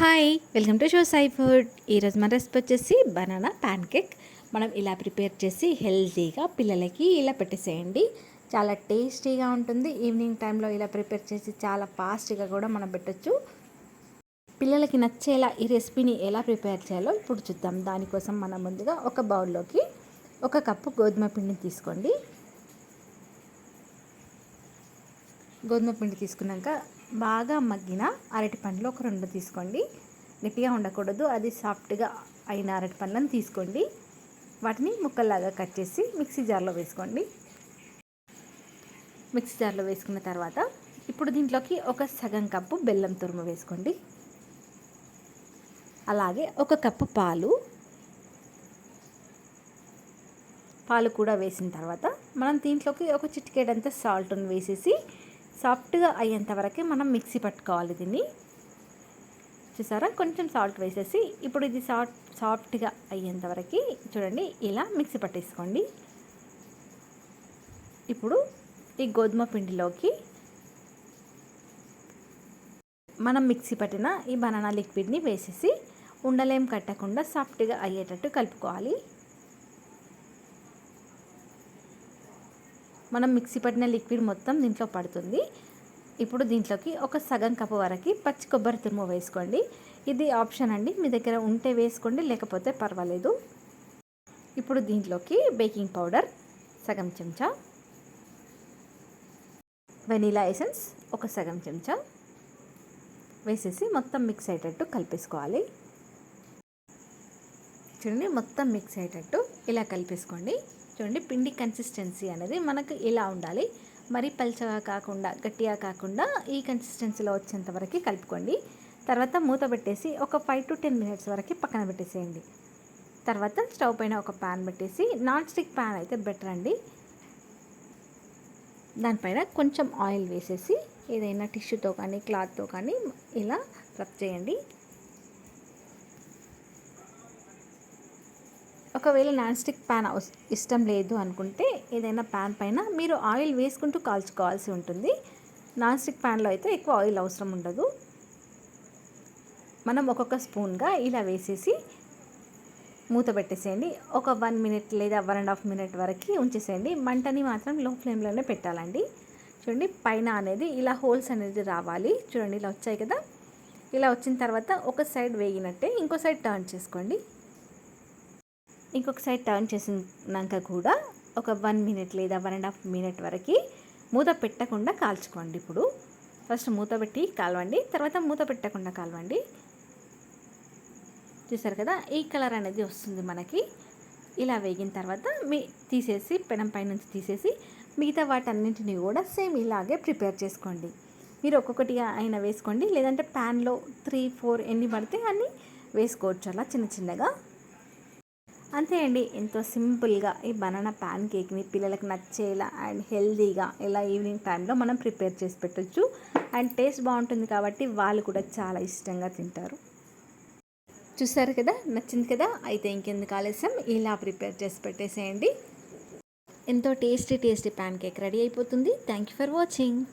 Hi welcome to show Sai food. ఈరోజు మన recipe వచ్చేసి బనానా ప్యాన్ కేక్. మనం ఇలా ప్రిపేర్ చేసి హెల్తీగా పిల్లలకి ఇలా పెట్టేసేయండి. చాలా టేస్టీగా ఉంటుంది. ఈవినింగ్ టైంలో ఇలా ప్రిపేర్ చేసి చాలా ఫాస్ట్గా కూడా మనం పెట్టచ్చు. పిల్లలకి నచ్చేలా ఈ రెసిపీని ఎలా ప్రిపేర్ చేయాలో ఇప్పుడు చూద్దాం. దానికోసం మనం ముందుగా ఒక బౌల్లోకి ఒక కప్పు గోధుమ పిండిని తీసుకోండి. గోధుమ పిండి తీసుకున్నాక బాగా మగ్గిన అరటి పండ్లు ఒక రెండు తీసుకోండి. గట్టిగా ఉండకూడదు. అది సాఫ్ట్గా అయిన అరటి పండ్లను తీసుకోండి. వాటిని ముక్కల్లాగా కట్ చేసి మిక్సీ జార్లో వేసుకోండి. మిక్సీ జార్లో వేసుకున్న తర్వాత ఇప్పుడు దీంట్లోకి ఒక సగం కప్పు బెల్లం తురుము వేసుకోండి. అలాగే ఒక కప్పు పాలు. పాలు కూడా వేసిన తర్వాత మనం దీంట్లోకి ఒక చిటికేడంత సాల్ట్ని వేసేసి సాఫ్ట్గా అయ్యేంత వరకే మనం మిక్సీ పట్టుకోవాలి దీన్ని. చూసారా? కొంచెం సాల్ట్ వేసేసి ఇప్పుడు ఇది సాఫ్ట్ సాఫ్ట్గా అయ్యేంత వరకు చూడండి ఇలా మిక్సీ పట్టేసుకోండి. ఇప్పుడు ఈ గోధుమ పిండిలోకి మనం మిక్సీ పట్టిన ఈ బనానా లిక్విడ్ని వేసేసి ఉండలేం కట్టకుండా సాఫ్ట్గా అయ్యేటట్టు కలుపుకోవాలి. మనం మిక్సీ పట్టిన లిక్విడ్ మొత్తం దీంట్లో పడుతుంది. ఇప్పుడు దీంట్లోకి ఒక సగం కప్పు వరకు పచ్చి కొబ్బరి తురుము వేసుకోండి. ఇది ఆప్షన్ అండి. మీ దగ్గర ఉంటే వేసుకోండి లేకపోతే పర్వాలేదు. ఇప్పుడు దీంట్లోకి బేకింగ్ పౌడర్ సగం చెంచా. వెనీలా ఎసెన్స్ ఒక సగం చెంచా. వేసేసి మొత్తం మిక్స్ అయ్యేటట్టు కలిపేసుకోవాలి. చూడండి మొత్తం మిక్స్ అయ్యేటట్టు ఇలా కలిపేసుకోండి. చూడండి పిండి కన్సిస్టెన్సీ అనేది మనకు ఇలా ఉండాలి. మరి పల్చగా కాకుండా గట్టిగా కాకుండా ఈ కన్సిస్టెన్సీలో వచ్చేంత వరకు కలుపుకోండి. తర్వాత మూత పెట్టేసి ఒక ఫైవ్ టు టెన్ మినిట్స్ వరకు పక్కన పెట్టేసేయండి. తర్వాత స్టవ్ పైన ఒక ప్యాన్ పెట్టేసి నాన్ స్టిక్ ప్యాన్ అయితే బెటర్ అండి. దానిపైన కొంచెం ఆయిల్ వేసేసి ఏదైనా టిష్యూతో కానీ క్లాత్తో కానీ ఇలా రబ్ చేయండి. ఒకవేళ నాన్ స్టిక్ ప్యాన్ ఇష్టం లేదు అనుకుంటే ఏదైనా ప్యాన్ పైన మీరు ఆయిల్ వేసుకుంటూ కాల్చుకోవాల్సి ఉంటుంది. నాన్ స్టిక్ ప్యాన్లో అయితే ఎక్కువ ఆయిల్ అవసరం ఉండదు. మనం ఒక్కొక్క స్పూన్గా ఇలా వేసేసి మూత పెట్టేసేయండి. ఒక వన్ మినిట్ లేదా వన్ అండ్ హాఫ్ మినిట్ వరకు ఉంచేసేయండి. మంటని మాత్రం లో ఫ్లేమ్లోనే పెట్టాలండి. చూడండి పైన అనేది ఇలా హోల్స్ అనేది రావాలి. చూడండి ఇలా వచ్చాయి కదా. ఇలా వచ్చిన తర్వాత ఒక సైడ్ వేగినట్టే ఇంకో సైడ్ టర్న్ చేసుకోండి. ఇంకొక సైడ్ టర్న్ చేసినాక కూడా ఒక వన్ మినిట్ లేదా వన్ అండ్ హాఫ్ మినిట్ వరకు మూత పెట్టకుండా కాల్చుకోండి ఇప్పుడు. ఫస్ట్ మూత పెట్టి కాలవండి తర్వాత మూత పెట్టకుండా కాలవండి. చూసారు కదా ఈ కలర్ అనేది వస్తుంది మనకి. ఇలా వేగిన తర్వాత మీ తీసేసి పెనం పైనుంచి తీసేసి మిగతా వాటన్నింటినీ కూడా సేమ్ ఇలాగే ప్రిపేర్ చేసుకోండి. మీరు ఒక్కొక్కటిగా అయినా వేసుకోండి లేదంటే ప్యాన్లో త్రీ ఫోర్ ఎన్ని పడితే అన్నీ వేసుకోవచ్చు. అలా చిన్న చిన్నగా అంతే అండి. ఎంతో సింపుల్గా ఈ బనానా ప్యాన్ కేక్ని పిల్లలకు నచ్చేలా అండ్ హెల్దీగా ఇలా ఈవినింగ్ టైంలో మనం ప్రిపేర్ చేసి పెట్టచ్చు. అండ్ టేస్ట్ బాగుంటుంది కాబట్టి వాళ్ళు కూడా చాలా ఇష్టంగా తింటారు. చూసారు కదా? నచ్చింది కదా? అయితే ఇంకెందుకు ఆలస్యం? ఇలా ప్రిపేర్ చేసి పెట్టేసేయండి. ఎంతో tasty tasty pancake ready అయిపోతుంది. Thank you for watching.